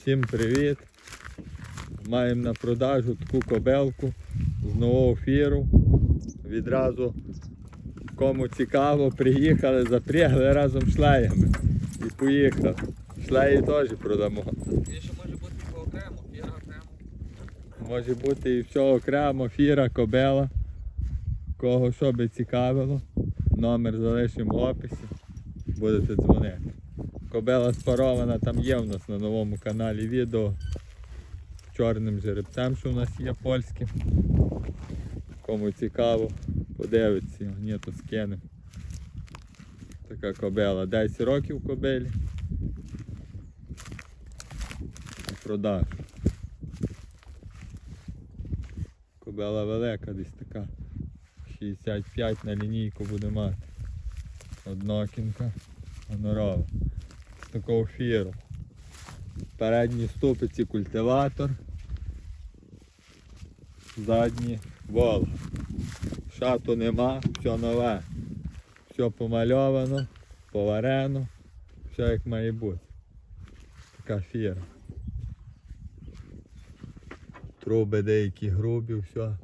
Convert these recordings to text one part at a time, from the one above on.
Всім привіт! Маємо на продажу таку кобелку з нового фіру. Відразу кому цікаво, приїхали, запрягли разом з шлеями і поїхали. Шлеї теж продамо. І ще може бути по окремо, фіра окремо. Може бути і все окремо, фіра, кобела. Кого що би цікавило, номер залишимо в описі, будете дзвонити. Кобела спарована, там є в нас на новому каналі відео з чорним жеребцем, що в нас є польським. Кому цікаво, подивиться, ні, то скинемо. Така кобела. 10 років кобелі. На продаж. Кобела велика, десь така. 65 на лінійку буде мати. Однокінка, гонорова. З такого фіру. Передні ступиці культиватор. Задні вол. Шату нема, все нове. Все помальовано, поварено, все як має бути. Така фіра. Труби деякі грубі, все.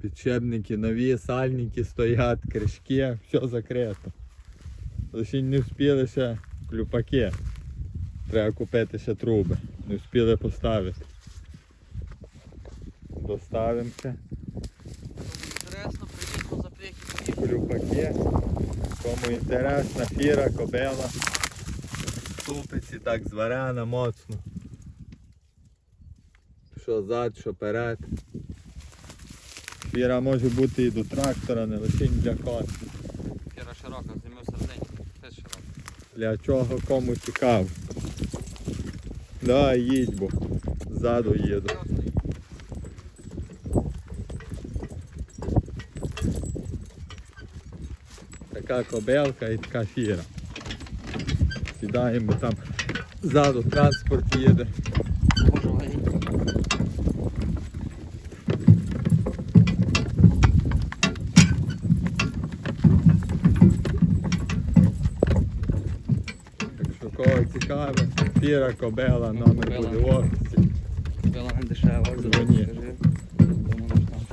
Підшипники нові, сальники стоять, кришки, все закрито. Лише не встигли ще клюпаки. Треба купити ще труби. Не встигли поставити. Доставимо ще Інтересно, приїхав за клюпаки. Кому інтересна фіра, кобела. Ступиці так зварена моцно. Що зад, що перед. Фіра може бути і до трактора, не лише для коня. Фіра широка, зніми всередині. Теж широка. Для чого кому цікаво. Да, їдь, бо ззаду їду. Така кобелка і така фіра. Сідаємо там ззаду транспорт їде. Боже, ой. Так що кого фіра, кобела, номер Кобела. буде в офісі. Кобела не дешево, Дзвоні. скажи.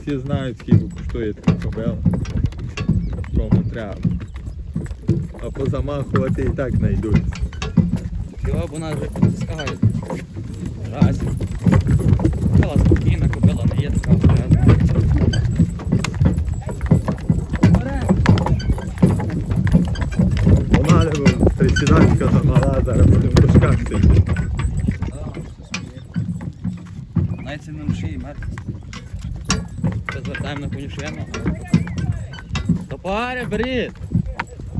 Всі знають, скільки коштує така кобела. Кому треба. А позамахувати і так знайдуть. Його б нас вже підтискає. Раз. Купила спокійна, купила не є така вперед. Вона присідачка замала, зараз будемо в дошках сидіти. Навіть це не в шиї мертвість. Розвертаємо на конюшину. Беріть!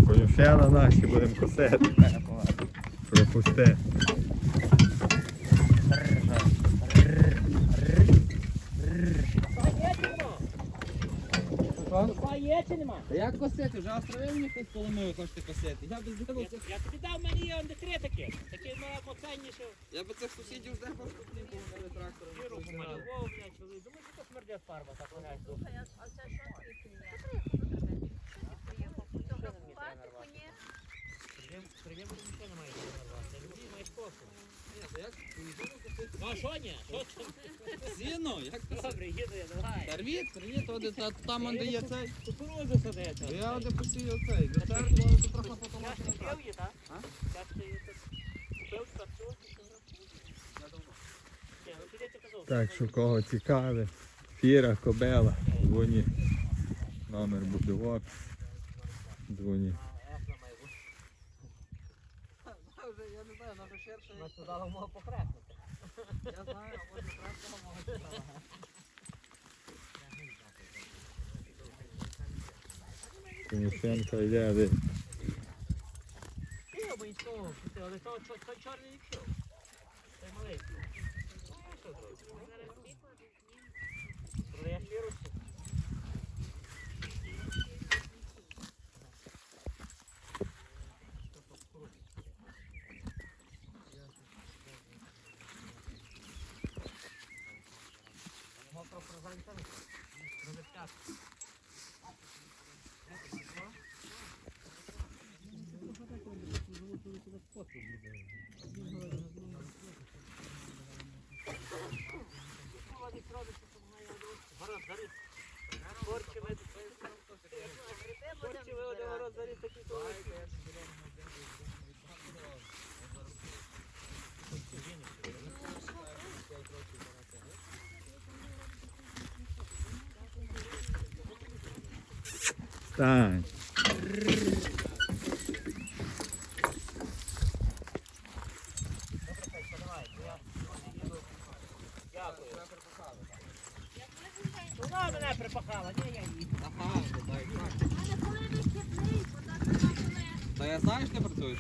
Конюшена наші будемо косити. Пропусти. Є чи нема? Та як косити? Вже островив мені хтось поломив, хочете косити. Я би Я, здивив цих. я тобі дав мені є онде три такі. Такі ну, моценніші. Я би цих сусідів не було трактором. Віру помалював, блядь, чоловік. Думаю, що смердять фарба так легать. А це що таке? Приємно нічого немає. Люди маєш косу. Ні, та як? Ну а що ні? Що ти? Сіно, як косити? Добре, їду я, давай. Привіт, привіт, та- там де є цей. Кукурудзу садити. Я оде посію цей. Трохи. Я ж купив її, так? А? Я ж її тут купив, старцю. Я. Ні, ну ти. Так що кого цікаве, фіра, кобела, дзвоні. Номер буде в описі. Дзвоні. Я не знаю, вона вже ширша. Ми сказали, мого покреснути. Я знаю, а може красного може. Конюшенка йде, де Ні, бо нічого, але то чо- то чорний не пішов. Той маленький. Ну, що Стань. Я знаю, що ти працюєш.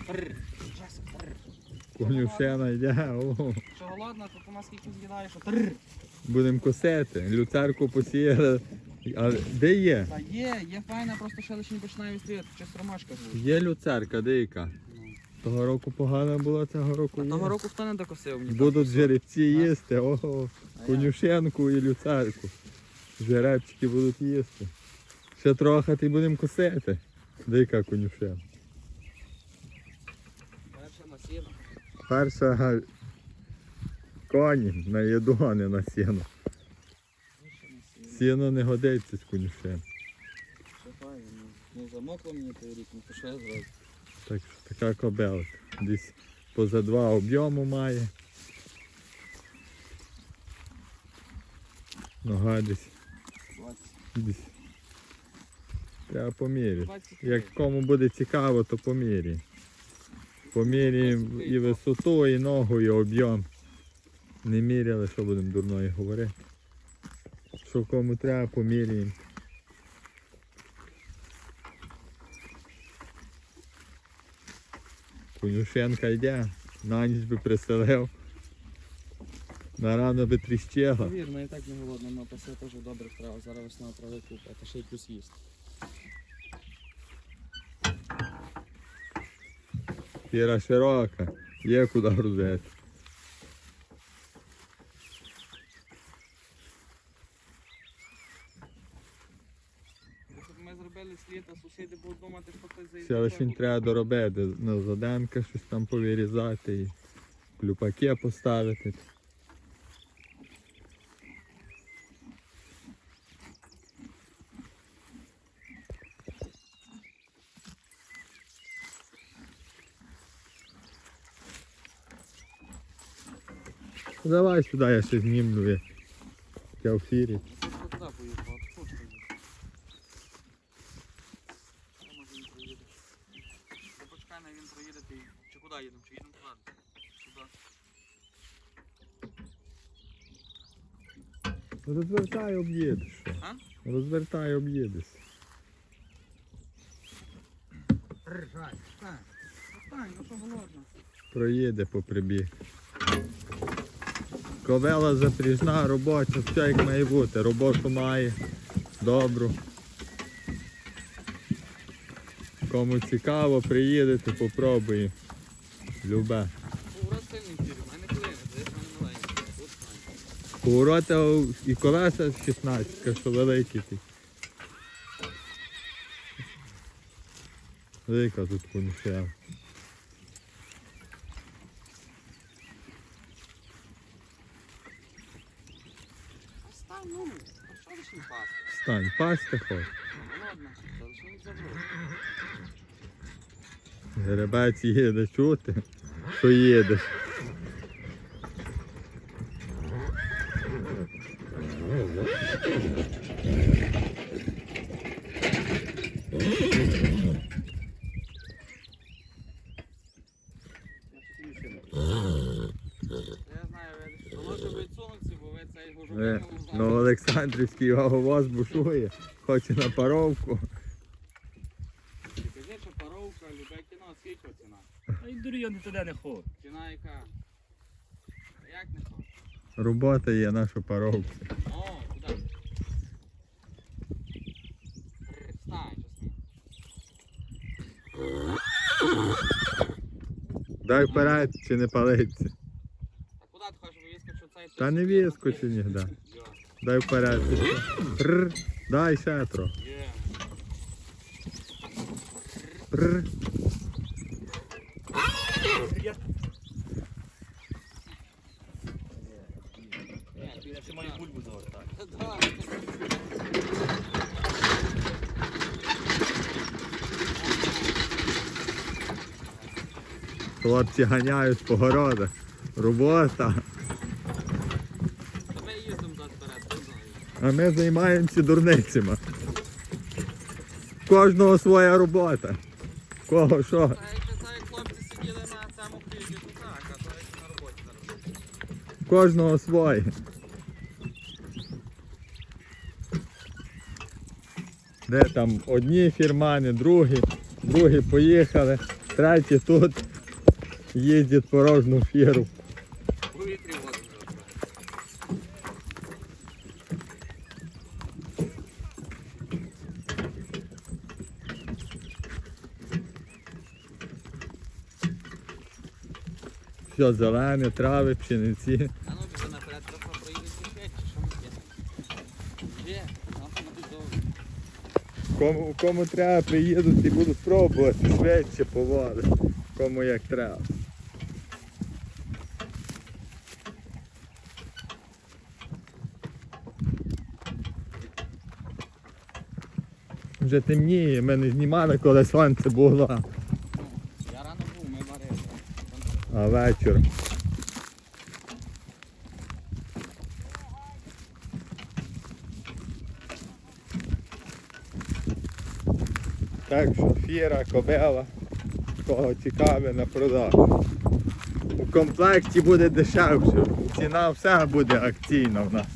Конюшена йде. О, Що голодна, то ти нас скільки з'їдаєш, що прррр. будемо косити. Люцерку посіяли. А де є? Та є, є файна, просто ще лише не починає відстрілювати, щось ромашка звучить. Є люцерка, де яка? Того року погана була, цього року А є. того року хто не докосив мені? Будуть жеребці їсти, ого, А конюшенку і люцерку. Жеребчики будуть їсти. Ще трохи і будемо косити. Де яка конюшена? Перша масіна. Перша коні на їду, а не на сіно. Сіно не годиться з конюшен. Що ну, ну замокло мені той рік, що я зроблю? Так така кобелка. Десь поза два об'єму має. Нога десь, 20. десь. Треба поміряти. Як кому буде цікаво, то поміряємо. Поміряємо і висоту, і ногу, і об'єм. Не міряли, що будемо дурної говорити. Що кому треба, поміряємо. Конюшенка йде, на ніч би приселив. На рано би тріщела. Повірно, і так не голодна, але пасе теж добре страва. Зараз весна трави купа, та ще й плюс їсти. Фіра широка, є куди грузити. Ми зробили слід, а сусіди будуть думати, що хтось заїде. Ще лише треба доробити, на заденка щось там повирізати і клюпаки поставити. Давай сюди, я ще знімлю я в? Сюди. Розвертай об'їдеш. Розвертай об'їдеш. Ну проїде по прибіг. Ковела запряжна, робоча, все як має бути. Роботу має, добру. Кому цікаво, приїдете, попробуємо. Любе. Поворота і колеса 16, що великі ті. Велика тут конюшева. А стань, ну, а що лише не пасти? Пасти хоч. Гребець їде чути, що їдеш. Я знаю, ви Володя ви сонці, бо ви цей Ви, гужу ну, Олександрівський його воз бушує, хоче на паровку. Кажи, що паровка, любе кіно, скільки ціна? А й дурйони туди не ходять. Ціна яка? Як не то? Робота є наша паровка. О, куди? Встань. Дай вперед чи не палиться. А куди ти хочеш вискочу цей? Та не вискочи нігде. Дай вперед. Прр, дай завертати. Да. Хлопці ганяють по городах. Робота. Та ми їздимо туди вперед, ти знаєш. А ми займаємося дурницями. кожного своя робота. Кого що? Та хлопці сиділи на цьому хлібі, то так, а то як на роботі зараз. Кожного своє. Де там одні фірмани, другі, другі поїхали, треті тут їздять порожну фіру. Все зелене, трави, пшениці. А ну біжи наперед, трохи проїдуть швидше, що ми є. Кому, кому треба, приїдуть і будуть пробувати швидше поводи. Кому як треба. Вже темніє, ми не знімали, коли сонце було, Я рано був, ми варили. А вечором. Так що фіра, кобела, кого цікаве на продажу. У комплекті буде дешевше. Ціна вся буде акційна в нас.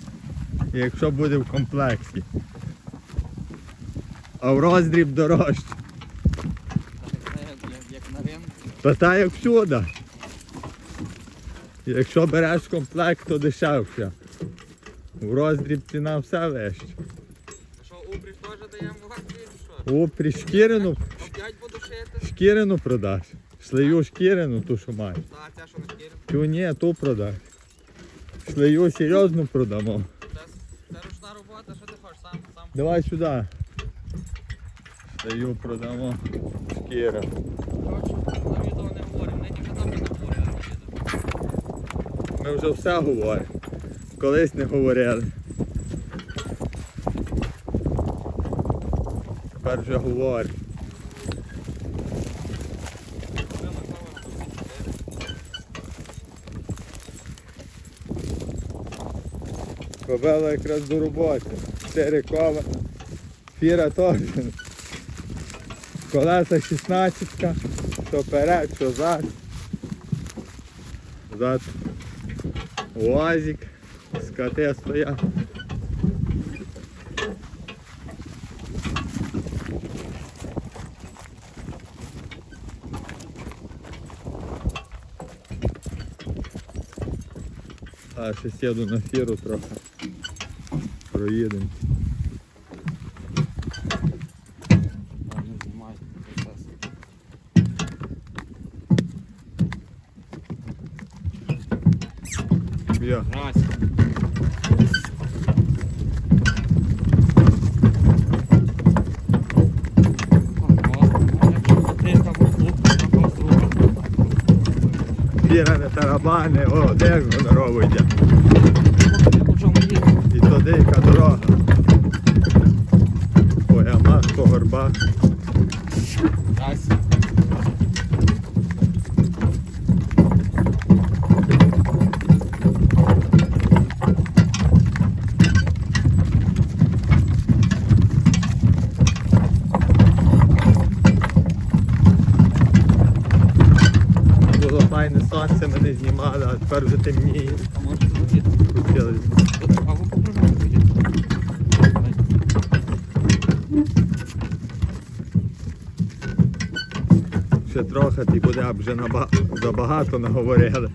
Якщо буде в комплекті. А в роздріб дорожче. Так це як, на ринку. Та та як всюди. Якщо береш комплект, то дешевше. В роздріб ціна все вища. Що, упріж теж даємо в акції, що? Шкірину, Опять буду шити? шкірину продаш. Шлею шкірину, ту, що маєш. Та, ця що не шкірим. Ту ні, ту продаш. Шлею серйозно продамо. Це, це ручна робота, що ти хочеш, сам, сам. Давай сюди. Шлею продамо. Шкіра. Коротше, на відео не говоримо, нині вже там не говорили. Ми вже все говоримо. Колись не говорили. Тепер вже говоримо. Кобела якраз до роботи. Чотири кола. Фіра теж. Колеса 16, що перед, що зад. Зад. Уазик. Скати стоять. А ще сіду на фіру трохи. Проїдемо. Не тарабани, о, де здорово йде. І то яка дорога. По ямах, по горбах. Було файне сонце, мене знімало, знімали, а тепер вже темніє. А може Хотіли. Ще трохи ти буде б вже забагато наговорили.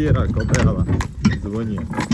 Фіра, кобела, дзвоніть.